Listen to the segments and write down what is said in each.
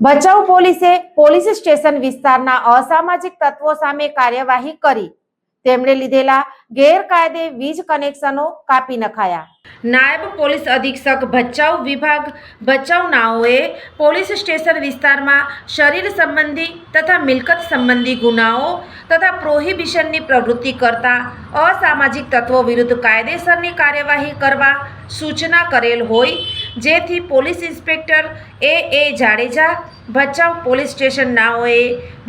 Bhachau પોલીસે police station વિસ્તારના અસામાજિક તત્વો સામે કાર્યવાહી કરી. તેમણે લીધેલા ગેરકાયદે વીજ કનેક્શનો કાપી નખાયા. નાયબ પોલીસ અધિક્ષક ભચાઉ વિભાગ ભચાઉનાઓએ પોલીસ સ્ટેશન વિસ્તારમાં શરીર સંબંધી તથા મિલકત સંબંધી ગુનાઓ તથા પ્રોહિબિશનની પ્રવૃત્તિ કરતા અસામાજિક તત્વો વિરુદ્ધ કાયદેસરની કાર્યવાહી કરવા સૂચના કરેલ હોય જેથી police inspector A. A. Jadeja, Bhachau police station નાઓએ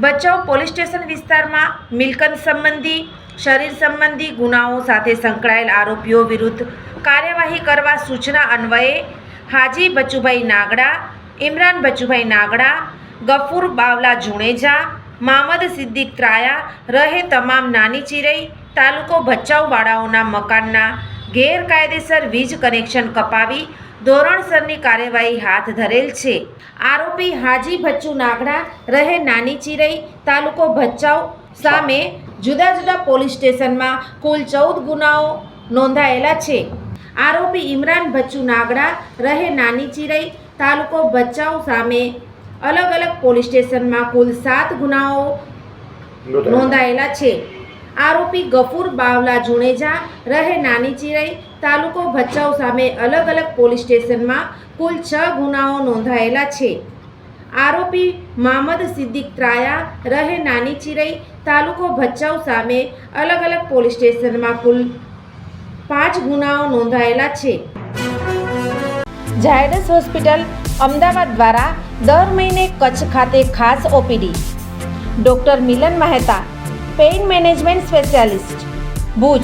Bhachau police station વિસ્તારમાં મિલકત સંબંધી, શરીર સંબંધી ગુનાઓ સાથે સંકળાયેલ આરોપીઓ વિરુદ્ધ કાર્યવાહી કરવા સૂચના અન્વયે હાજી બચુભાઈ નાગડા, ઇમરાન બચુભાઈ નાગડા, ગફૂર બાવલા જુણેજા, મામદ સિદ્દીક ત્રાયા, રહે તમામ નાની ચિરઈ, તાલુકો ભચાઉવાળાઓના મકાનના ગેરકાયદેસર વીજ કનેક્શન કપાવી ધોરણસરની કાર્યવાહી હાથ ધરેલ છે. આરોપી હાજી ભચ્ચુ નાગડા રહે નાની ચિરઈ તાલુકો ભચાઉ સામે જુદા જુદા પોલીસ સ્ટેશનમાં કુલ ચૌદ ગુનાઓ નોંધાયેલા છે. આરોપી ઇમરાન ભચ્ચુ નાગડા રહે નાની ચિરઈ તાલુકો ભચાઉ સામે અલગ અલગ પોલીસ સ્ટેશનમાં કુલ સાત ગુનાઓ નોંધાયેલા છે. આરોપી ગફૂર બાવલા જુણેજા રહે નાની ચિરઈ તાલુકો ભચાઉ સામે અલગ અલગ પોલીસ સ્ટેશનમાં કુલ છ ગુનાઓ નોંધાયેલા છે. આરોપી મામદ સિદ્દીક ત્રાયા રહે નાની ચિરઈ તાલુકો ભચાઉ સામે અલગ અલગ પોલીસ સ્ટેશનમાં કુલ પાંચ ગુનાઓ નોંધાયેલા છે. ઝાયડસ હોસ્પિટલ અમદાવાદ દ્વારા દર મહિને કચ્છ ખાતે ખાસ OPD. Doctor Milan Mehta, pain management specialist, Bhuj.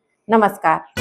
નમસ્કાર.